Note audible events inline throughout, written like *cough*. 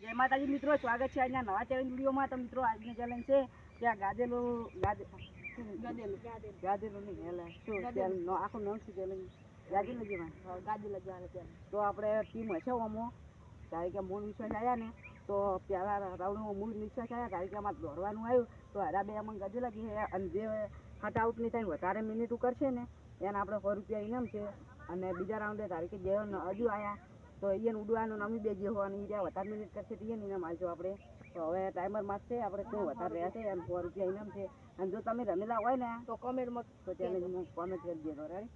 જય માતાજી મિત્રો સ્વાગત છે આજના નવા ચેલેન્જ વિડીયોમાં. તો મિત્રો આજની ચેલેન્જ છે કે આ ગાદેલું ગાદે ગાદેલું. ગાદેલું નહીં એટલે શું? આખું નામ શું ચેલેન્જ ગાદેલું જેમાં ગાદેલું જવાનું તો આપણે ટીમ હશે ઓમો કારણ કે મૂળ વિશ્વાસ આવ્યા ને તો પહેલા રાઉન્ડમાં મૂળ વિશ્વાસ આવ્યા કારણ કે આમાં દોડવાનું આવ્યું. તો હરા બે અમને ગજે લાગી છે. અને જે ફટ આઉટની થાય વધારે મિનિટ કરશે ને એને આપણે સો રૂપિયા ઇનામ છે. અને બીજા રાઉન્ડે તારીખે કે જે હજુ આવ્યા તો એને ઉડવાનું નમી બે જે હોવાની ત્યાં વધારે મિનિટ કરશે તો એને ઇનામ આલજો આપણે. તો હવે ટાઈમર મારશે છે આપણે શું વધારે રહ્યા છે અને સો રૂપિયા ઇનામ છે. અને જો તમે રમેલા હોય ને તો કોમેન્ટમાં તો ચેલેન્જમાં કોમેન્ટ કરી દેજો રાઈટ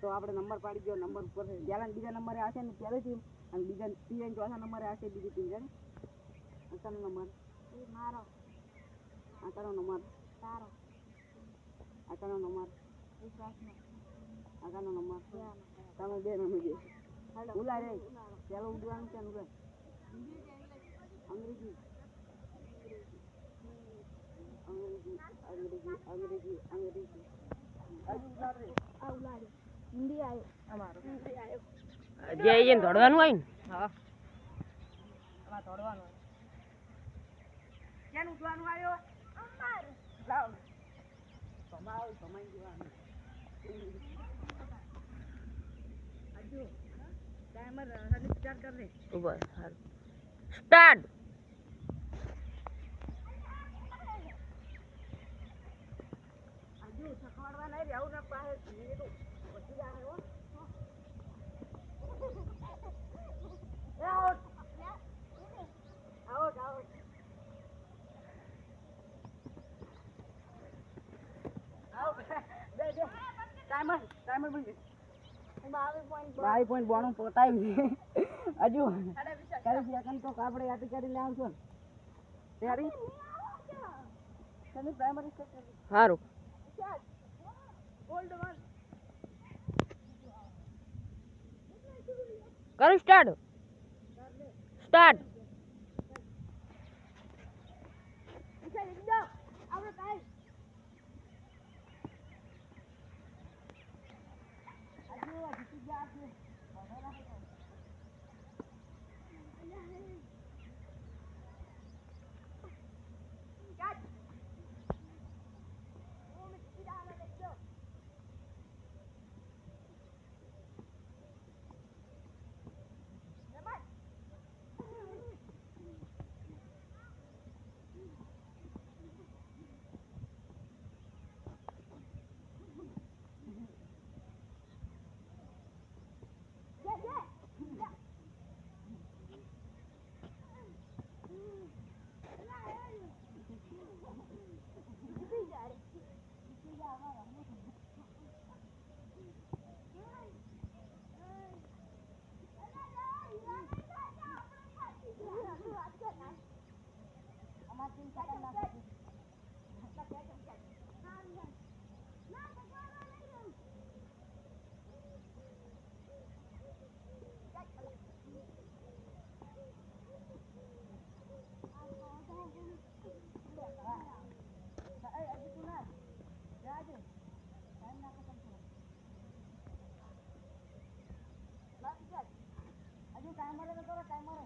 તો આપણે નંબર પાડી દો નંબર ઉપર પહેલા બીજા નંબરે આવશે ને ત્યારે ટીમ અને બીજા ત્રીજા ચોથા નંબરે આવશે બીજી ટીમ છે આનો નંબર મારો. આનો નંબર તારો. આનો નંબર આનો નંબર તમે બે નંબર દે ઉલા રે. ચાલો ઉડવાનું છે ઉલા અંગ્રેજી. અંગ્રેજી અંગ્રેજી અંગ્રેજી અંગ્રેજી. આ ઉલા હિન્દી આવ્યો અમારો. હિન્દી આવ્યો જે એને દોડવાનું હોય ને? હા. દોડવાનું ક્યાં ઉઠવાનું આવ્યો અમાર લાવ. સમાવ સમાઈ જવાનું. ટાઈમર હલી સ્ટાર્ટ કર દે ઊભા બાવીસ પોઈન્ટ બાણું પોતાવ્યું *laughs* છે. હજુ ચાલીસ સેકન્ડ તો આપણે યાદ કરી લાવશો ને તૈયારી સારું કરું સ્ટાર્ટ સ્ટાર્ટ હજુ ટાઈમર તો કરો ટાઈમર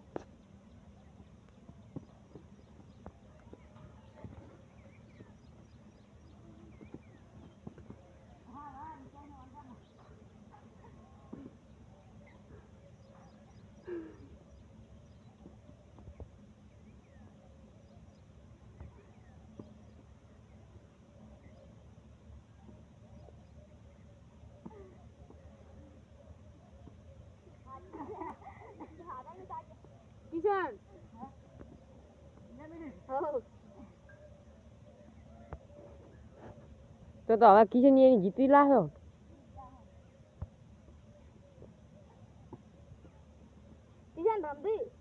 કિશન તો તો હવે કિશન એની જીતી લાવ્યો કિશન રમતી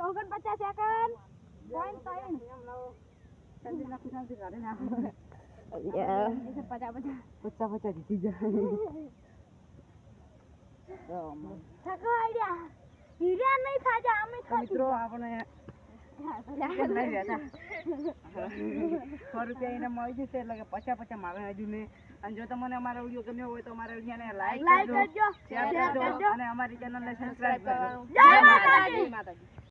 મિનિટ ઓગણપચાસ સેકન્ડ પોઈન્ટ ત્રણ શાંતિ નાખું શાંતિ કાઢી નાખું યા. પચાસ પચાસ પચાસ પચાસ જીતી જાય તો થકો આઈડિયા હીરા નહીં થાજા અમે તો મિત્રો આપણે કેમ નહીં રહેતા? સો રૂપિયા એને મળી જશે એટલે કે પચાસ પચાસ મારે હજુ ને અને જો તમને અમારો વીડિયો ગમ્યો હોય તો અમારા વિડીયોને લાઈક લાઈક કરજો કરજો શેર કરજો અને અમારી ચેનલને સબસ્ક્રાઇબ કરજો જય માતાજી માતાજી